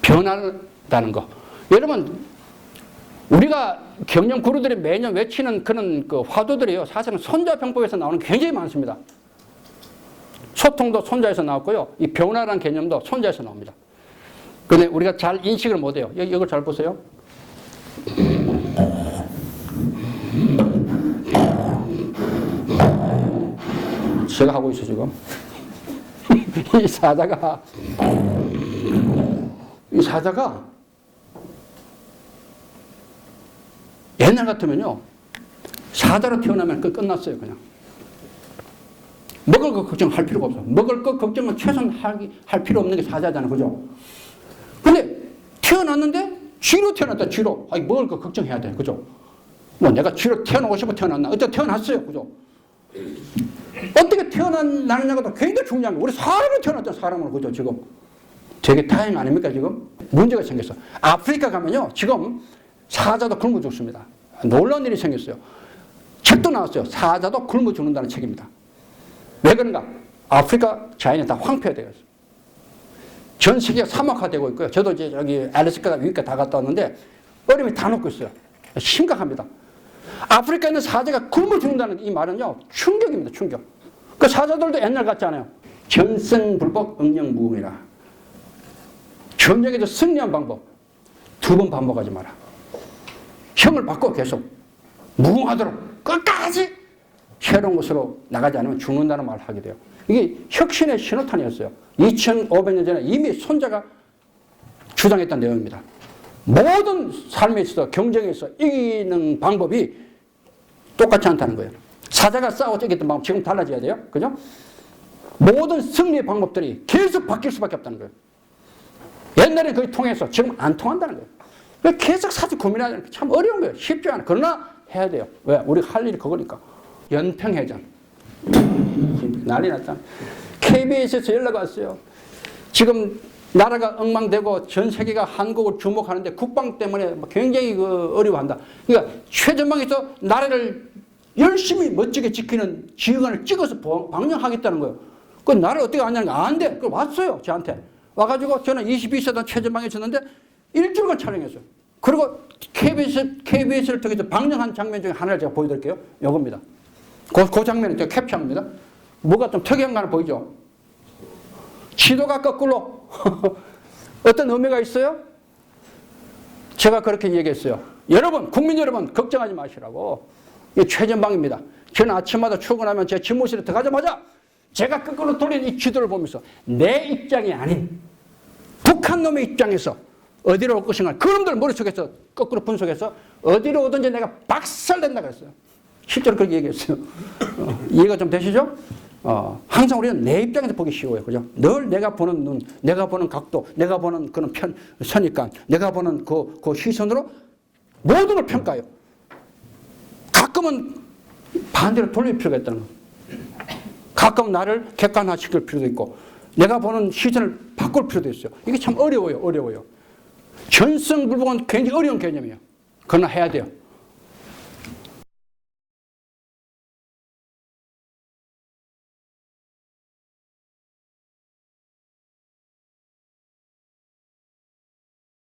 변한다는 거. 여러분, 우리가 경영 구루들이 매년 외치는 그런 그 화두들이요. 사실은 손자병법에서 나오는 게 굉장히 많습니다. 소통도 손자에서 나왔고요. 이 변화라는 개념도 손자에서 나옵니다. 근데 우리가 잘 인식을 못해요. 여- 이걸 잘 보세요. 제가 하고 있어 지금. 이 사자가 이 사자가 옛날 같으면요 사자로 태어나면 그 끝났어요 그냥. 먹을 거 걱정할 필요가 없어 먹을 거 걱정은 최소한 할, 할 필요 없는 게 사자잖아 그죠? 근데 태어났는데 쥐로 태어났다 쥐로. 아니 먹을 거 걱정해야 돼 그죠? 뭐 내가 쥐로 태어나고 싶어 태어났나? 어째 태어났어요 그죠? 어떻게 태어나느냐가 굉장히 중요한 거예요 우리 사람이 태어났잖아 사람으로 그죠 지금 되게 다행 아닙니까 지금? 문제가 생겼어. 아프리카 가면요 지금 사자도 굶어 죽습니다. 놀라운 일이 생겼어요. 책도 나왔어요. 사자도 굶어 죽는다는 책입니다. 왜 그런가? 아프리카 자연이 다 황폐화되어 있어요. 전 세계가 사막화되고 있고요. 저도 이제 여기 알래스카 위까지 다 갔다 왔는데 얼음이 다 녹고 있어요. 심각합니다. 아프리카에 있는 사자가 굶어 죽는다는 이 말은요 충격입니다 충격. 그 사자들도 옛날 같지 않아요. 전승불복 응령 무응이라 전쟁에서 승리한 방법 두 번 반복하지 마라. 형을 바꿔 계속 무궁하도록 끝까지 새로운 곳으로 나가지 않으면 죽는다는 말을 하게 돼요. 이게 혁신의 신호탄이었어요. 2500년 전에 이미 손자가 주장했던 내용입니다. 모든 삶에 있어서 경쟁에서 이기는 방법이 똑같지 않다는 거예요. 사자가 싸워 이겼던 방법 지금 달라져야 돼요. 그죠? 모든 승리의 방법들이 계속 바뀔 수밖에 없다는 거예요. 옛날에 그게 통해서 지금 안 통한다는 거예요. 왜 계속 사실 고민하는 게 참 어려운 거예요. 쉽지 않아. 그러나 해야 돼요. 왜? 우리가 할 일이 그거니까. 연평해전. 난리 났다. KBS에서 연락 왔어요. 지금 나라가 엉망되고 전 세계가 한국을 주목하는데 국방 때문에 굉장히 그 어려워한다. 그러니까 최전방에서 나라를 열심히 멋지게 지키는 지휘관을 찍어서 방영하겠다는 거예요. 그 나를 어떻게 아냐는 거안 돼. 그 왔어요. 저한테. 와가지고 저는 22세단 최전방에 있었는데 일주일간 촬영했어요. 그리고 KBS, KBS를 통해서 방영한 장면 중에 하나를 제가 보여드릴게요. 이겁니다. 그, 그 장면을 제가 캡처합니다. 뭐가 좀 특이한 거 하나 보이죠? 지도가 거꾸로. 어떤 의미가 있어요? 제가 그렇게 얘기했어요. 여러분, 국민 여러분, 걱정하지 마시라고. 이게 최전방입니다. 저는 아침마다 출근하면 제 집무실에 들어가자마자 제가 거꾸로 돌린 이 지도를 보면서 내 입장이 아닌 북한 놈의 입장에서 어디로 올 것인가 그놈들 머릿속에서 거꾸로 분석해서 어디로 오든지 내가 박살낸다 그랬어요. 실제로 그렇게 얘기했어요. 어, 이해가 좀 되시죠? 어, 항상 우리는 내 입장에서 보기 쉬워요. 그죠? 늘 내가 보는 눈, 내가 보는 각도, 내가 보는 그런 편, 선입관, 내가 보는 그, 그 시선으로 모든 걸 평가해요. 가끔은 반대로 돌릴 필요가 있다는 거예요. 가끔 나를 객관화시킬 필요도 있고 내가 보는 시선을 바꿀 필요도 있어요. 이게 참 어려워요. 어려워요. 전승불복은 굉장히 어려운 개념이에요. 그러나 해야 돼요.